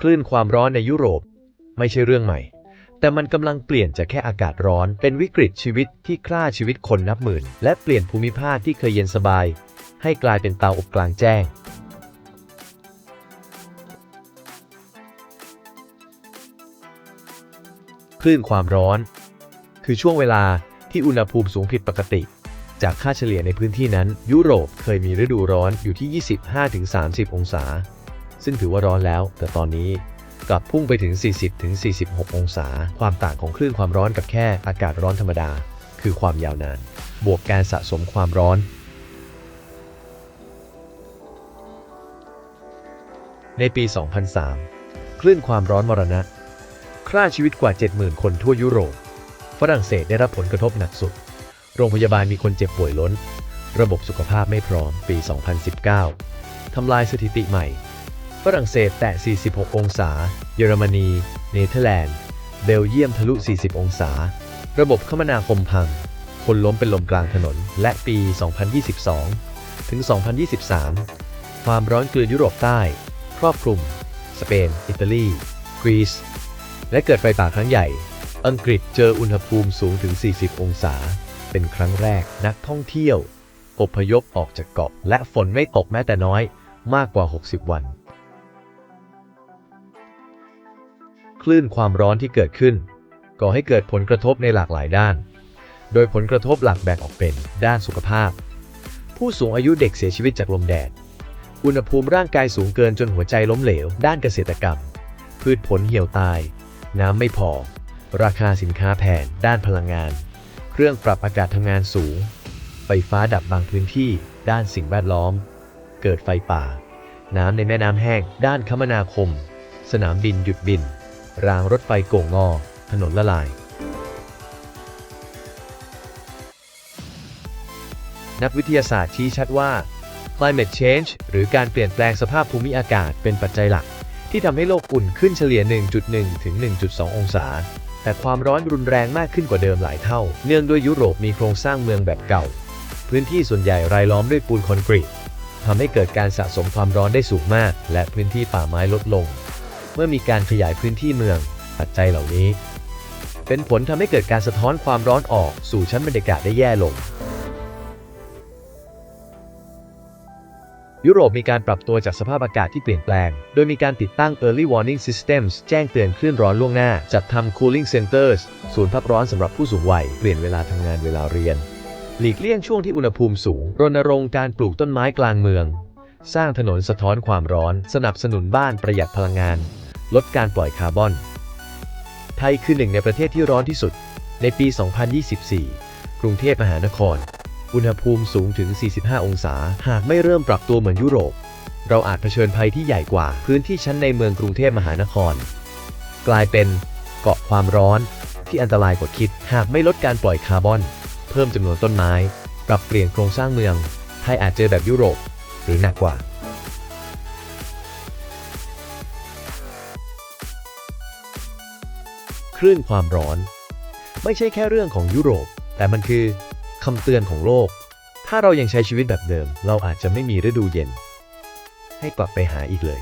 คลื่นความร้อนในยุโรป ไม่ใช่เรื่องใหม่ แต่มันกำลังเปลี่ยนจากแค่อากาศร้อน เป็นวิกฤตชีวิตที่ฆ่าชีวิตคนนับหมื่น และเปลี่ยนภูมิภาคที่เคยเย็นสบาย ให้กลายเป็นเตาอบกลางแจ้ง คลื่นความร้อน คือช่วงเวลาที่อุณหภูมิสูงผิดปกติ จากค่าเฉลี่ยในพื้นที่นั้น ยุโรปเคยมีฤดูร้อนอยู่ที่ 25-30 องศา ซึ่งถือว่าร้อนแล้ว แต่ตอนนี้กลับพุ่งไปถึง 40-46 องศา ความต่างของคลื่นความร้อนกับแค่อากาศร้อนธรรมดา คือความยาวนาน บวกการสะสมความร้อนในปี 2003 คลื่นความร้อนมรณะฆ่าชีวิตกว่า 70,000 คนทั่วยุโรป ฝรั่งเศสได้รับผลกระทบหนักสุด โรงพยาบาลมีคนเจ็บป่วยล้น ระบบสุขภาพไม่พร้อม ปี 2019 ทำลายสถิติใหม่ ฝรั่งเศสแตะ 46 องศา เยอรมนี เนเธอร์แลนด์ เบลเยียมทะลุ 40 องศา ระบบคมนาคมพัง คนล้มเป็นลมกลางถนน และปี 2022 ถึง 2023 ความร้อนเกลือยุโรปใต้ ครอบคลุม สเปน อิตาลี กรีซ และเกิดไฟป่าครั้งใหญ่ อังกฤษเจออุณหภูมิสูงถึง 40 องศา เป็นครั้งแรกนักท่องเที่ยว อพยพออกจากเกาะและฝนไม่ตกแม้แต่น้อยมากกว่า 60 วัน คลื่นความร้อนที่เกิดขึ้น ก่อให้เกิดผลกระทบในหลากหลายด้าน โดยผลกระทบหลักแบ่งออกเป็น ด้านสุขภาพ ผู้สูงอายุเด็กเสียชีวิตจากลมแดด อุณหภูมิร่างกายสูงเกินจนหัวใจล้มเหลว ด้านเกษตรกรรม พืชผลเหี่ยวตาย น้ำไม่พอ ราคาสินค้าแพง ด้านพลังงาน เครื่องปรับอากาศทำงานสูง ไฟฟ้าดับบางพื้นที่ ด้านสิ่งแวดล้อม เกิดไฟป่า น้ำในแม่น้ำแห้ง ด้านคมนาคม สนามบินหยุดบิน รางรถไฟโก่งงอ ถนนละลาย นักวิทยาศาสตร์ชี้ชัดว่า climate change หรือการเปลี่ยนแปลงสภาพภูมิอากาศเป็นปัจจัยหลัก ที่ทำให้โลกอุ่นขึ้นเฉลี่ย 1.1 ถึง 1.2 องศา แต่ความร้อนรุนแรงมากขึ้นกว่าเดิมหลายเท่า เนื่องด้วยยุโรปมีโครงสร้างเมืองแบบเก่า พื้นที่ส่วนใหญ่รายล้อมด้วยปูนคอนกรีตทำให้เกิดการสะสมความร้อนได้สูงมาก และพื้นที่ป่าไม้ลดลง เมื่อมีการขยายพื้นที่เมือง ปัจจัยเหล่านี้ เป็นผลทำให้เกิดการสะท้อนความร้อนออกสู่ชั้นบรรยากาศได้แย่ลง ยุโรปมีการปรับตัวจากสภาพอากาศที่เปลี่ยนแปลง โดยมีการติดตั้ง Early Warning Systems แจ้งเตือนคลื่นร้อนล่วงหน้า จัดทำ Cooling Centers ศูนย์พักร้อนสำหรับผู้สูงวัย เปลี่ยนเวลาทำงานเวลาเรียน หลีกเลี่ยงช่วงที่อุณหภูมิสูง รณรงค์การปลูกต้นไม้กลางเมืองสร้างถนนสะท้อนความร้อน สนับสนุนบ้านประหยัดพลังงาน ลดการปล่อยคาร์บอน ไทยคือหนึ่งในประเทศที่ร้อนที่สุด ในปี 2024 กรุงเทพมหานคร อุณหภูมิสูงถึง 45 องศา หากไม่เริ่มปรับตัวเหมือนยุโรป เราอาจเผชิญภัยที่ใหญ่กว่าพื้นที่ชั้นในเมืองกรุงเทพมหานคร กลายเป็นเกาะความร้อนที่อันตรายกว่าคิด หากไม่ลดการปล่อยคาร์บอน เพิ่มจำนวนต้นไม้ ปรับเปลี่ยนโครงสร้างเมือง ไทยอาจเจอแบบยุโรป หรือหนักกว่า คลื่นความร้อน ไม่ใช่แค่เรื่องของยุโรป แต่มันคือคำเตือนของโลก ถ้าเรายังใช้ชีวิตแบบเดิม เราอาจจะไม่มีฤดูเย็น ให้กลับไปหาอีกเลย